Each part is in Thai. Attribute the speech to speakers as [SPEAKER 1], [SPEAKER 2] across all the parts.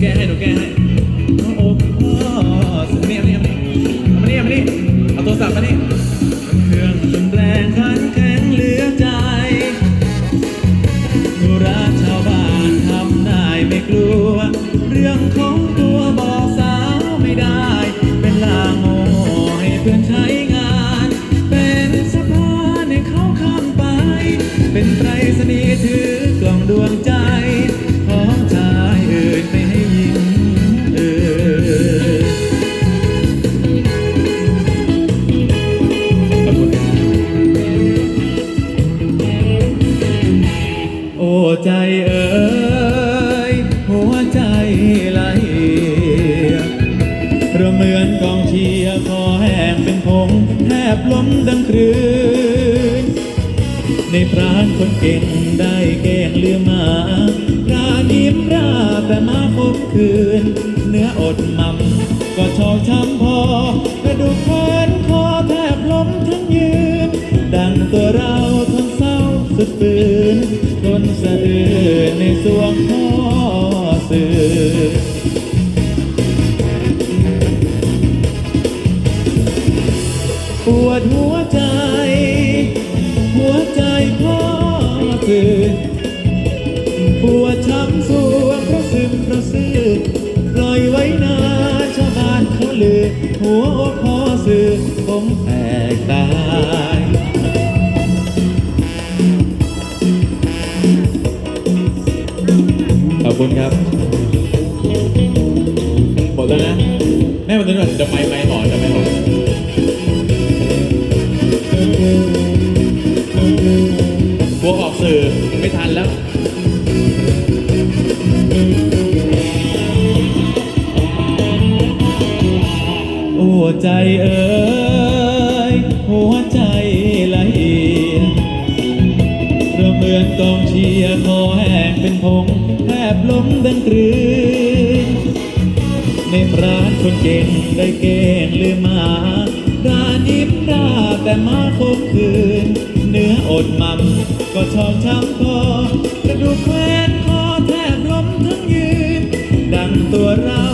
[SPEAKER 1] แก้ให้หนูแก้ให้โอ้โหนี่อันนี่มานี่มานี่มานี่เอาโทรศัพท์มานี่เครื่องจนแรงขันแข็งเหลือใจธุระชาวบ้านทำได้ไม่กลัว เรื่องของตัวบอก เหมือนกองเชียร์คอแห้งเป็นผงแทบล้มดังคลื่นในพรานคนเก่งได้แก้งเลือมารายิ้มราแต่มาคมคืน เนื้ออดหม่ำก็ชอกช้ำพอกระดูกแขนคอแทบล้มทั้งยืน ดังตัวเราทนเศร้าสุดฝืนทนสะอื้นในสวงพ่อสื่อ หัวอกพ่อสื่อผมแตกตายขอบคุณครับหมดแล้วนะ แม่มันตัวนี้จะไปไปหมอจะไปหมอ โอ้ใจเอ๋ยหัวใจละเอียดเราเหมือนกองเชียร์คอแห้งเป็นผงแทบล้มดังกลืนในร้านคนเก่งได้เก่งลืมมาร้านยิ้มราแต่มาคมคืน เนื้ออดมันก็ชอกช้ำคอกระดูกแขวนคอแทบล้มทั้งยืน ดังตัวเรา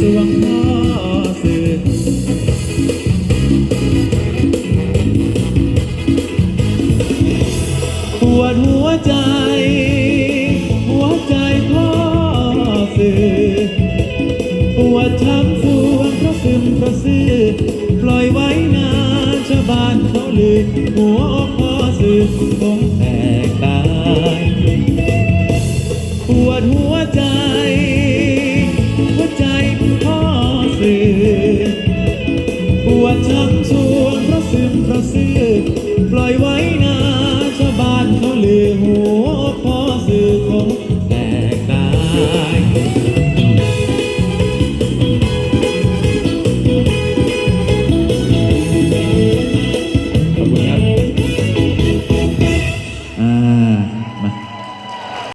[SPEAKER 1] ปวดหัวใจ หัวใจพ่อสื่อปวดช้ำสวงเพราะซึมเราะซื่อปล่อยไว้นานชาวบ้านเขาลือหัวอกพ่อสื่อคงแตกตาย ปวดหัวใจ วดชักชวนพระซึมพระซึกปล่อยไว้นาชาบ้านเขาเลือหัวพอสื่อของ